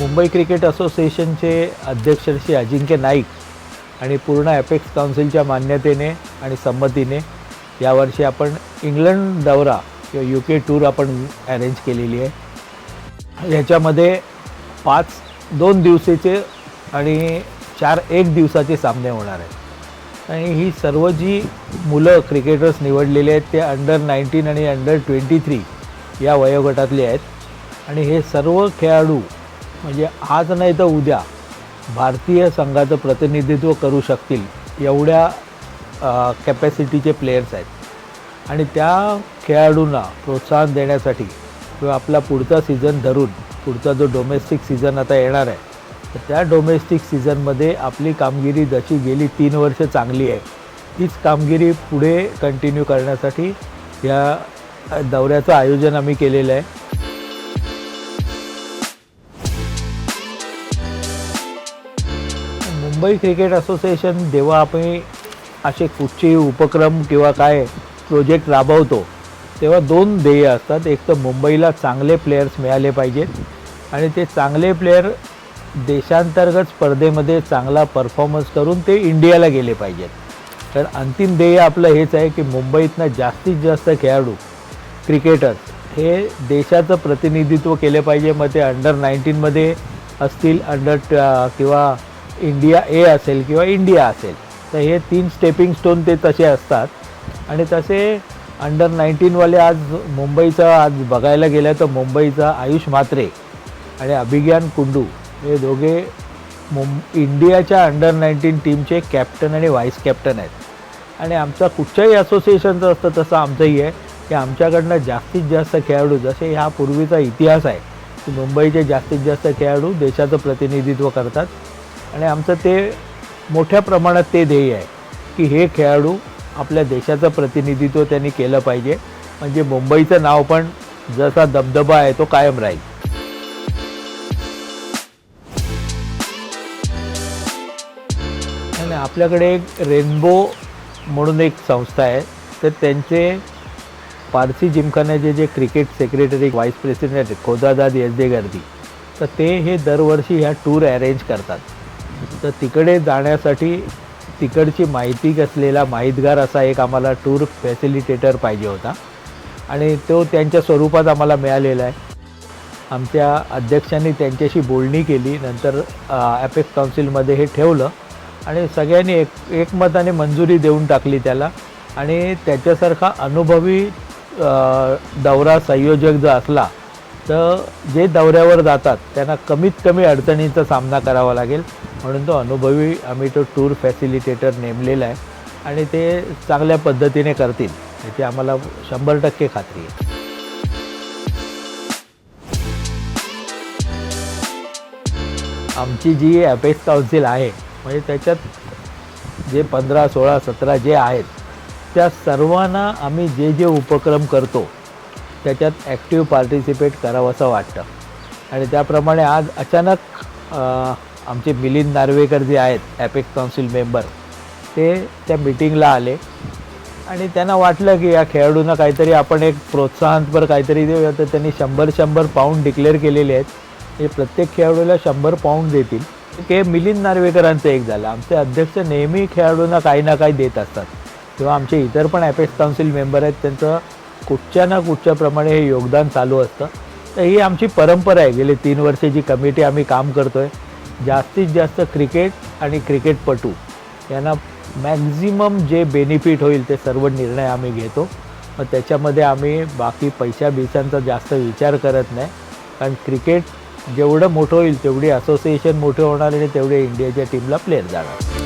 Mumbai cricket असोसिएशनचे अध्यक्ष श्री अजिंक्य नाईक आणि पूर्ण ॲपेक्स काउन्सिलच्या मान्यतेने आणि संमतीने यावर्षी आपण इंग्लंड दौरा किंवा यू के टूर आपण अरेंज केलेली आहे. याच्यामध्ये पाच दोन दिवसाचे आणि चार एक दिवसाचे सामने होणार आहेत. आणि ही सर्व जी मुलं क्रिकेटर्स निवडलेले आहेत ते अंडर नाईन्टीन आणि अंडर ट्वेंटी थ्री या वयोगटातले आहेत. आणि हे सर्व खेळाडू म्हणजे आज नाही तर उद्या भारतीय संघाचं प्रतिनिधित्व करू शकतील एवढ्या कॅपॅसिटीचे प्लेयर्स आहेत. आणि त्या खेळाडूंना प्रोत्साहन देण्यासाठी किंवा आपला पुढचा सीझन धरून पुढचा जो डोमेस्टिक सीझन आता येणार आहे तर त्या डोमेस्टिक सीझनमध्ये आपली कामगिरी जशी गेली तीन वर्ष चांगली आहे तीच कामगिरी पुढे कंटिन्यू करण्यासाठी या दौऱ्याचं आयोजन आम्ही केलेलं आहे. मुंबई क्रिकेट असोसिएशन जेव्हा आपण असे कुठचे उपक्रम किंवा काय प्रोजेक्ट राबवतो तेव्हा दोन ध्येय असतात. एक तर मुंबईला चांगले प्लेयर्स मिळाले पाहिजेत आणि ते चांगले प्लेयर देशांतर्गत स्पर्धेमध्ये चांगला परफॉर्मन्स करून ते इंडियाला गेले पाहिजेत. तर अंतिम ध्येय आपलं हेच आहे की मुंबईतनं जास्तीत जास्त खेळाडू क्रिकेटर्स हे देशाचं प्रतिनिधित्व केलं पाहिजे. मग ते अंडर नाईन्टीनमध्ये असतील अंडर किंवा इंडिया ए असेल किंवा इंडिया असेल तर हे तीन स्टेपिंग स्टोन ते तसे असतात. आणि तसे अंडर नाईन्टीनवाले आज मुंबईचा आज बघायला गेलं तर मुंबईचा आयुष म्हात्रे आणि अभिज्ञान कुंडू हे दोघे मुं इंडियाच्या अंडर नाईन्टीन टीमचे कॅप्टन आणि व्हाईस कॅप्टन आहेत. आणि आमचा कुठच्याही असोसिएशनचं असतं तसं आमचंही आहे की आमच्याकडनं जास्तीत जास्त खेळाडू जसे ह्या पूर्वीचा इतिहास आहे की मुंबईचे जास्तीत जास्त खेळाडू देशाचं प्रतिनिधित्व करतात. आणि आमचं ते मोठ्या प्रमाणात ते ध्येय आहे की हे खेळाडू आपल्या देशाचं प्रतिनिधित्व त्यांनी केलं पाहिजे. म्हणजे मुंबईचं नाव पण जसा दबदबा आहे तो कायम राहील. आणि आपल्याकडे एक रेनबो म्हणून एक संस्था आहे. तर त्यांचे पारसी जिमखान्याचे जे क्रिकेट सेक्रेटरी व्हाईस प्रेसिडेंट आहेत खोदादाद येसदे गर्दी तर ते हे दरवर्षी ह्या टूर अरेंज करतात. तर तिकडे जाण्यासाठी तिकडची माहिती असलेला माहितगार असा एक आम्हाला टूर फॅसिलिटेटर पाहिजे होता. आणि तो त्यांच्या स्वरूपात आम्हाला मिळालेला आहे. आमच्या अध्यक्षांनी त्यांच्याशी बोलणी केली नंतर ॲपेक्स काउन्सिलमध्ये हे ठेवलं आणि सगळ्यांनी एक एकमताने मंजुरी देऊन टाकली त्याला. आणि त्याच्यासारखा अनुभवी दौरा संयोजक जर असला तर जे दौऱ्यावर जातात त्यांना कमीत कमी अडचणींचा सामना करावा लागेल. म्हणून तो अनुभवी आम्ही तो टूर फॅसिलिटेटर नेमलेला आहे. आणि ते चांगल्या पद्धतीने करतील. याची आम्हाला शंभर टक्के खात्री आहे. आमची जी ॲपेक्स काउन्सिल आहे म्हणजे त्याच्यात जे पंधरा सोळा सतरा जे आहेत त्या सर्वांना आम्ही जे जे उपक्रम करतो त्याच्यात ॲक्टिव्ह पार्टिसिपेट करावं असं वाटतं. आणि त्याप्रमाणे आज अचानक आमचे मिलिंद नार्वेकर जे आहेत ॲपेक्स काउन्सिल मेंबर ते त्या मिटिंगला आले. आणि त्यांना वाटलं की या खेळाडूंना काहीतरी आपण एक प्रोत्साहनपर काहीतरी देऊया. तर त्यांनी शंभर शंभर पाऊंड डिक्लेअर केलेले आहेत. हे प्रत्येक खेळाडूला शंभर पाऊंड देतील. ते मिलिंद नार्वेकरांचं एक झालं. आमचे अध्यक्ष नेहमी खेळाडूंना काही ना काही देत असतात. किंवा आमचे इतर पण ॲपेक्स काउन्सिल मेंबर आहेत त्यांचं कुठच्या ना कुठच्या प्रमाणे हे योगदान चालू असतं. तर ही आमची परंपरा आहे. गेली तीन वर्षे जी कमिटी आम्ही काम करतो आहे जास्तीत जास्त क्रिकेट आणि क्रिकेटपटू यांना मॅक्झिमम जे बेनिफिट होईल ते सर्व निर्णय आम्ही घेतो. मग त्याच्यामध्ये आम्ही बाकी पैशा बिशांचा जास्त विचार करत नाही. कारण क्रिकेट जेवढं मोठं होईल तेवढी असोसिएशन मोठं होणार आणि तेवढे इंडियाच्या टीमला प्लेयर जाणार.